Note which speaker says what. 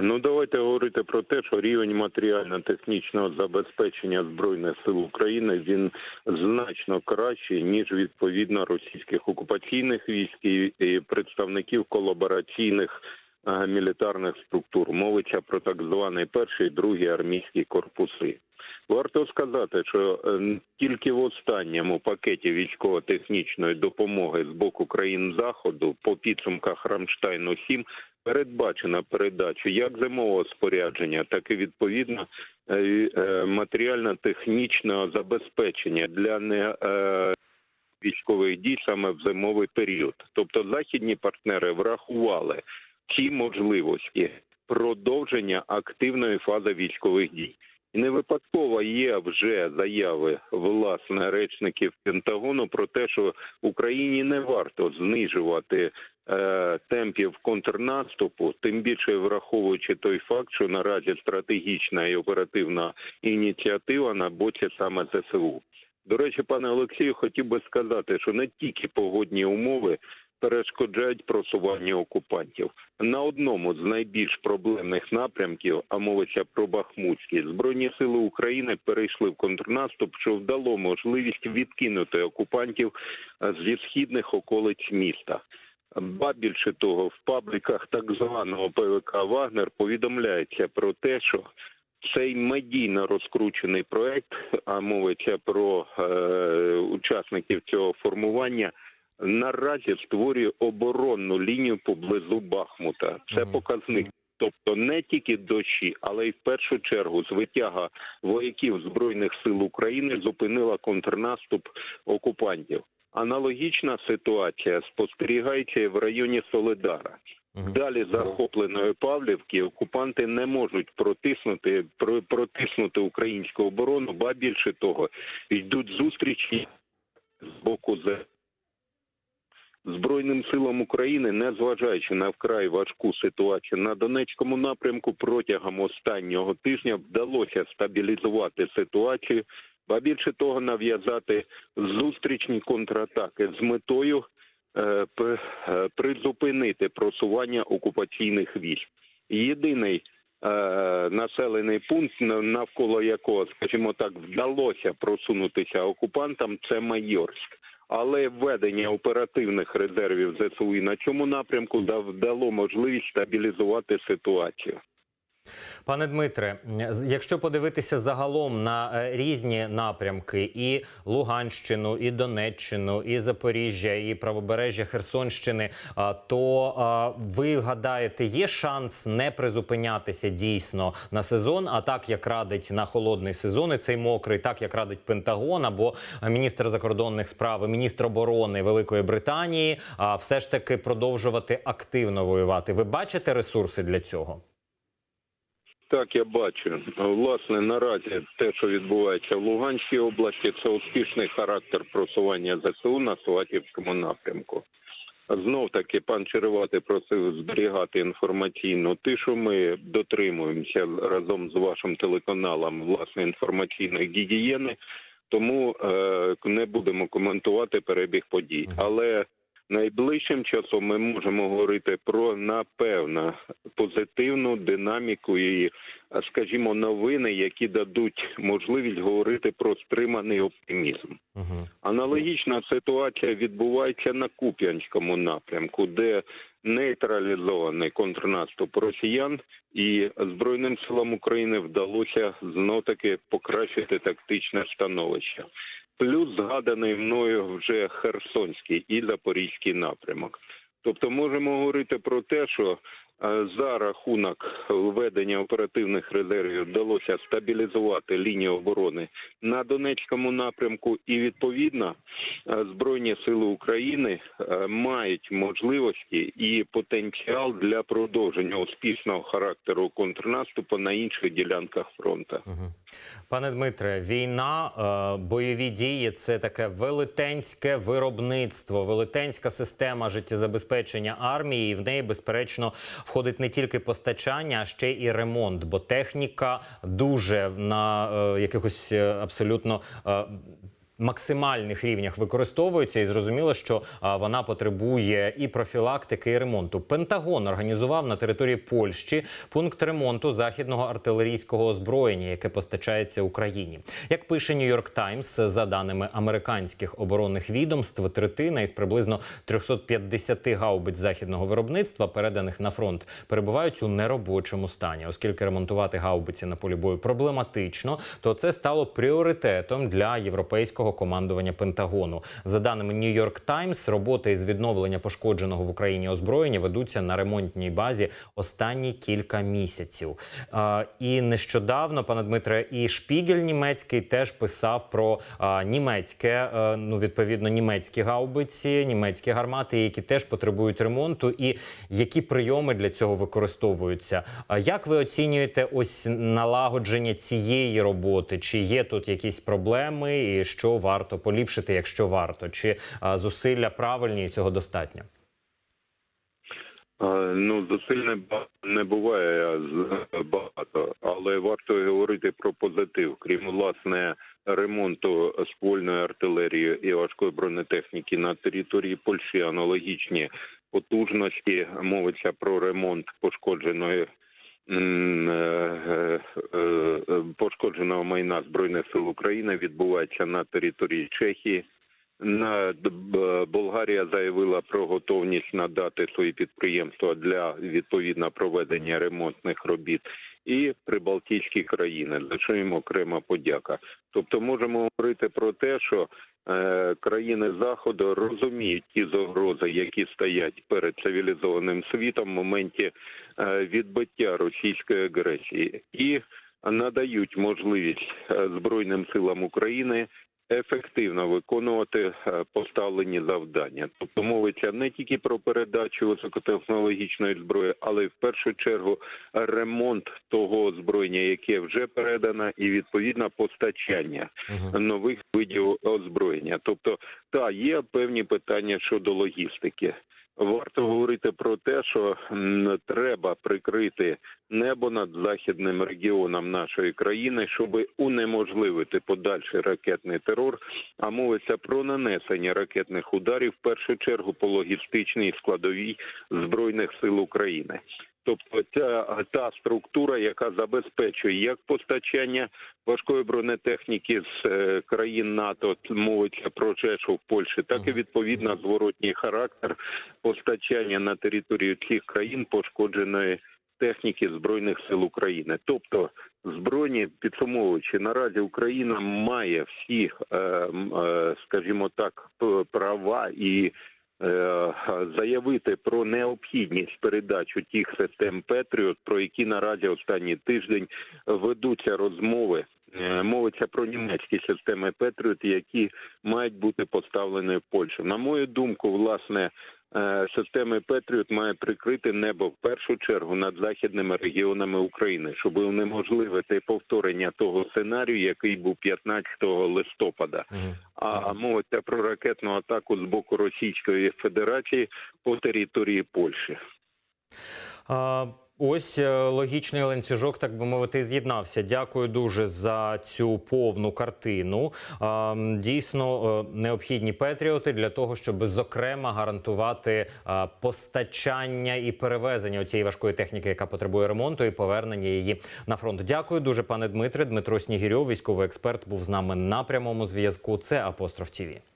Speaker 1: Ну давайте говорити про те, що рівень матеріально-технічного забезпечення збройних сил України він значно кращий ніж відповідно російських окупаційних військ і представників колабораційних мілітарних структур. Мовиться про так званий перший, другий армійські корпуси. Варто сказати, що е, тільки в останньому пакеті військово-технічної допомоги з боку країн заходу по підсумках Рамштайну 7 передбачена передача як зимового спорядження, так і відповідно е, е, матеріально-технічного забезпечення для не військових дій саме в зимовий період. Тобто західні партнери врахували ці можливості продовження активної фази військових дій. І не випадково є вже заяви власне речників Пентагону про те, що Україні не варто знижувати е, темпів контрнаступу, тим більше враховуючи той факт, що наразі стратегічна і оперативна ініціатива на боці саме ЗСУ. До речі, пане Олексію, хотів би сказати, що не тільки погодні умови перешкоджають просуванню окупантів. На одному з найбільш проблемних напрямків, а мовиться про Бахмутський, збройні сили України перейшли в контрнаступ, що вдало можливість відкинути окупантів е, зі східних околиць міста. Ба більше того, в пабліках так званого ПВК Вагнер повідомляється про те, що цей медійно розкручений проект, а мовиться про е, учасників цього формування, наразі створює оборонну лінію поблизу Бахмута. Це показник. Тобто не тільки дощі, але й в першу чергу звитяга вояків збройних сил України зупинила контрнаступ окупантів. Аналогічна ситуація спостерігається в районі Солидара.
Speaker 2: Мгм.
Speaker 1: Далі захопленої Павлівки окупанти не можуть протиснути про- протиснути українську оборону, ба більше того, йдуть зустрічі з боку з Збройним силам України, незважаючи на вкрай важку ситуацію на Донецькому напрямку, протягом останнього тижня вдалося стабілізувати ситуацію, ба більше того, нав'язати зустрічні контратаки з метою е, е, призупинити просування окупаційних військ. Єдиний е, населений пункт, на- навколо якого, скажімо так, вдалося просунутися окупантам, це Майорськ. Але введення оперативних резервів ЗСУ і на цьому напрямку дав- дало можливість стабілізувати ситуацію.
Speaker 2: Пане Дмитре, якщо подивитися загалом на е, різні напрямки, і Луганщину, і Донеччину, і Запоріжжя, і правобережжя Херсонщини, то ви гадаєте, є шанс не призупинятися дійсно на сезон, а так як радить на холодний сезон, і цей мокрий, так як радить Пентагон або міністр закордонних справ, міністр оборони Великої Британії, все ж таки продовжувати активно воювати. Ви бачите ресурси для цього?
Speaker 1: Так, я бачу. Власне, наразі те, що відбувається в Луганській області, це успішний характер просування ЗСУ на Сватівському напрямку. Знов таки пан Черевати просив зберігати інформаційну тишу. Ми дотримуємося разом з вашим телеканалом власне інформаційної гігієни, тому е, не будемо коментувати перебіг подій. Але найближчим часом ми можемо говорити про напевно позитивну динаміку і, скажімо, новини, які дадуть можливість говорити про стриманий оптимізм.
Speaker 2: Угу.
Speaker 1: Аналогічна ситуація відбувається на Куп'янському напрямку, де нейтралізований контрнаступ росіян і Збройним силам України вдалося знов таки покращити тактичне становище. Плюс згаданий мною вже Херсонський і Запорізький напрямок. Тобто можемо говорити про те, що е, за рахунок введення оперативних резервів вдалося стабілізувати лінію оборони на Донецькому напрямку, і відповідно е, збройні сили України е, мають можливості і потенціал для продовження успішного характеру контрнаступу на інших ділянках фронту.
Speaker 2: Пане Дмитре, війна, бойові дії це таке велетенське виробництво, велетенська система життєзабезпечення армії. І в неї, безперечно, входить не тільки постачання, а ще і ремонт. Бо техніка дуже на е, якихось е, абсолютно. Е, максимальних рівнях використовується, і зрозуміло, що вона потребує і профілактики, і ремонту. Пентагон організував на території Польщі пункт ремонту західного артилерійського озброєння, яке постачається Україні. Як пише Нью-Йорк Таймс, за даними американських оборонних відомств, третина із приблизно 350 гаубиць західного виробництва, переданих на фронт, перебувають у неробочому стані, оскільки ремонтувати гаубиці на полі бою проблематично, то це стало пріоритетом для європейського командування Пентагону. За даними Нью-Йорк Таймс, роботи із відновлення пошкодженого в Україні озброєння ведуться на ремонтній базі останні кілька місяців. А, і нещодавно, пане Дмитре, і Шпігель німецький теж писав про а, німецьке, е, ну відповідно, німецькі гаубиці, німецькі гармати, які теж потребують ремонту, і які прийоми для цього використовуються. А як ви оцінюєте ось налагодження цієї роботи? Чи є тут якісь проблеми, і що варто поліпшити, якщо варто? Чи а, зусилля правильні і цього достатньо?
Speaker 1: Е, Ну, зусиль не буває багато, але варто говорити про позитив. Крім власне ремонту ствольної артилерії і важкої бронетехніки на території Польщі, аналогічні потужності. Мовиться про ремонт пошкодженої. Е, е, е, Пошкодженого майна збройних сил України відбувається на території Чехії. Болгарія заявила про готовність надати свої підприємства для відповідно проведення ремонтних робіт. І прибалтійські країни, за що їм окрема подяка. Тобто, можемо говорити про те, що е, країни заходу розуміють ті загрози, які стоять перед цивілізованим світом в моменті е, відбиття російської агресії, і надають можливість е, збройним силам України ефективно виконувати е, поставлені завдання. Тобто мовиться не тільки про передачу високотехнологічної зброї, але й в першу чергу ремонт того озброєння, яке вже передано, і відповідно постачання нових видів озброєння. Тобто, та є певні питання щодо логістики. Варто говорити про те, що треба прикрити небо над західним регіоном нашої країни, щоб унеможливити подальший ракетний терор. А мовиться про нанесення ракетних ударів в першу чергу по логістичній складовій збройних сил України. Тобто ця та структура, яка забезпечує як постачання важкої бронетехніки з е, країн НАТО, мовиться про Чешу в Польщі, так і відповідно зворотній характер постачання на територію цих країн пошкодженої техніки збройних сил України. Тобто, збройні підсумовуючи, наразі Україна має всі, е, е, скажімо так, права і заявити про необхідність передачу тих систем Петріот, про які наразі останній тиждень ведуться розмови. Е, Мовиться про німецькі системи Петріот, які мають бути поставлені в Польщу. На мою думку, власне, е, системи Петріот має прикрити небо в першу чергу над західними регіонами України, щоб унеможливити повторення того сценарію, який був 15 листопада. А мовиться про ракетну атаку з боку Російської Федерації по території Польщі.
Speaker 2: Ось е, логічний ланцюжок, так би мовити, з'єднався. Дякую дуже за цю повну картину. Дійсно е, необхідні патріоти для того, щоб зокрема гарантувати постачання і перевезення цієї важкої техніки, яка потребує ремонту, і повернення її на фронт. Дякую дуже, пане Дмитре. Дмитро Снігірьов, військовий експерт, був з нами на прямому зв'язку. Це апостроф ТІВІ.